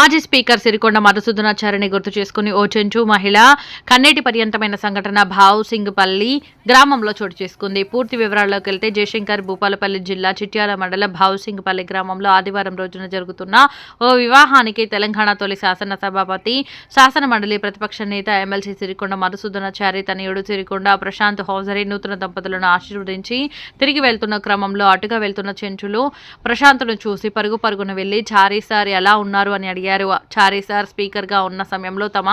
మాజీ స్పీకర్ సిరికొండ మధుసూదనాచారిని గుర్తు చేసుకుని ఓ చెంచు మహిళ కన్నేటి పర్యంతమైన సంఘటన భావ్ సింగ్ పల్లి గ్రామంలో చోటు చేసుకుంది. పూర్తి వివరాల్లోకి వెళ్తే జయశంకర్ భూపాలపల్లి జిల్లా చిట్యాల మండల భావ్ సింగ్ పల్లి గ్రామంలో ఆదివారం రోజున జరుగుతున్న ఓ వివాహానికి తెలంగాణ తొలి శాసన సభాపతి శాసన మండలి ప్రతిపక్ష నేత ఎమ్మెల్సీ సిరికొండ మధుసూదనాచారి తనయుడు సిరికొండ ప్రశాంత్ హౌజరీ నూతన దంపతులను ఆశీర్వదించి తిరిగి వెళ్తున్న క్రమంలో అటుగా వెళ్తున్న చెంచులు ప్రశాంత్ను చూసి పరుగు పరుగున వెళ్ళి చారీ సార్ ఎలా ఉన్నారు అని అడిగారు. చారీ సార్ స్పీకర్గా ఉన్న సమయంలో తమ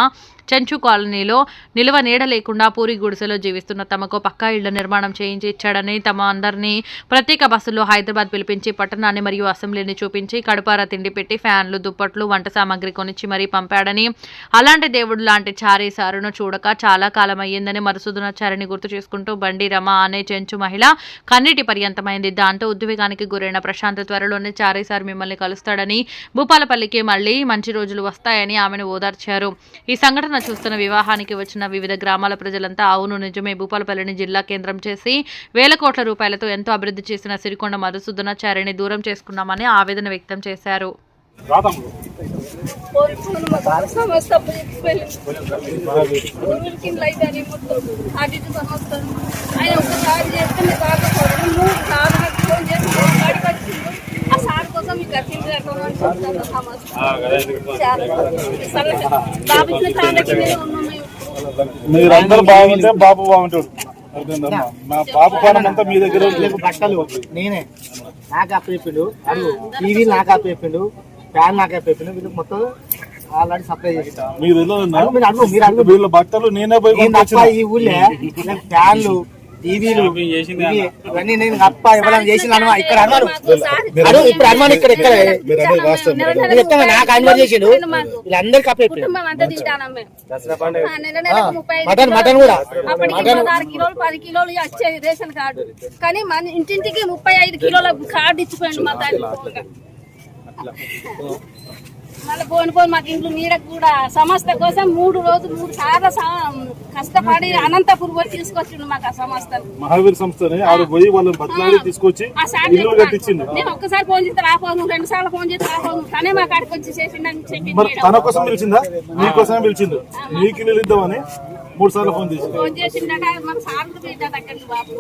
చెంచు కాలనీలో నిలువ నీడ లేకుండా పూరి గుడిసెలో జీవిస్తున్న తమకు పక్కా ఇళ్ళ నిర్మాణం చేయించి ఇచ్చాడని తమ అందరినీ ప్రత్యేక బస్సులో హైదరాబాద్ పిలిపించి పట్టణాన్ని మరియు అసెంబ్లీని చూపించి కడుపార తిండి పెట్టి ఫ్యాన్లు దుప్పట్లు వంట సామాగ్రి కొనిచ్చి మరీ పంపాడని అలాంటి దేవుడు లాంటి చారీ సారును చూడక చాలా కాలం అయ్యిందని మరుసుదునాచారిని గుర్తు చేసుకుంటూ బండి రమ అనే చెంచు మహిళ కన్నీటి పర్యంతమైంది. దాంతో ఉద్వేగానికి గురైన ప్రశాంత్ త్వరలోనే చారీ సార్ మిమ్మల్ని కలుస్తాడని భూపాలపల్లికి మళ్ళీ మంచి రోజులు వస్తాయని ఆమెను ఓదార్చారు. ఈ సంఘటన చూస్తున్న వివాహానికి వచ్చిన వివిధ గ్రామాల ప్రజలంతా అవును నిజమే భూపాలపల్లిని జిల్లా కేంద్రం చేసి వేల కోట్ల రూపాయలతో ఎంతో అభివృద్ధి చేసిన సిరికొండ మధుసూదనాచార్యని దూరం చేసుకున్నామని ఆవేదన వ్యక్తం చేశారు. ఆయన ఒకసారి చేస్తే మీరు బాధపడరు మూడు సార్లు నాకు ఫోన్ చేసి బయటకు వచ్చిండు ఆ సార్ కోసం మీకు వచ్చింది అనుకుంటున్నాను సమస్య చాలా బాబు ఇచ్చిన ట్రాన్సాక్షన్ ఉన్నాం మేము మీరందరూ బాగుంటే బాబు బాగుంటాడు? మా బాబు పానం అంతా మీ దగ్గర బట్టలు నేనే. నాకు అప్పచెప్పిండు. అడుగు. టీవీ నాకు అప్పచెప్పిండు. ఫ్యాన్ నాకు అప్పచెప్పిండు. వీళ్ళకి మొత్తం ఆల్రెడీ సప్లై చేస్తాను మీరు ఎలా ఉన్నారు? మీరు అడుగు మీరు అడుగు. వీళ్ళ బట్టలు నేనే పోయి. ఈ ఊళ్ళే. ఫ్యాన్లు టీవీలు ఇవి ఇవన్నీ నేను తప్ప ఎవరైనా చేసిన అనుమా ఇక్కడ అనుమానం అడుగు ఇప్పుడు అనుమానం ఇక్కడ మీరు ఎక్కడ నాకు అనుమానం చేసిండు. వీళ్ళందరికీ ముప్పై ఐదు మటన్. మటన్ కూడా. పది కిలోలు వచ్చేది రేషన్ కార్డు. కానీ మన ఇంటింటికి ముప్పై ఐదు కిలోల కార్డు ఇచ్చిపోయింది మా తల్లి. మళ్ళీ పోని పోని మాకు ఇంట్లో నీడకు కూడా సంస్థ కోసం మూడు రోజులు మూడు సార్లు కష్టపడి అనంతపురం పోయి తీసుకొచ్చిండు మాకు ఆ సంస్థను మహావీర్ సంస్థని ఆరు పోయి వాళ్ళని బతలాడి తీసుకొచ్చి ఆ సార్ నేను ఒక్కసారి ఫోన్ చేస్తే రాపోను రెండు సార్లు ఫోన్ చేస్తే రాపోను తనే మా కాడికి వచ్చి చేసిండని చెప్పింది మరి తన కోసం పిలిచిందా? మీకోసమే పిలిచింది మీకు ఇల్లు ఇద్దామని మూడు సార్లు ఫోన్ చేసింది ఫోన్ చేసిండట మన సార్లు బిడ్డ దగ్గరికి? బాబు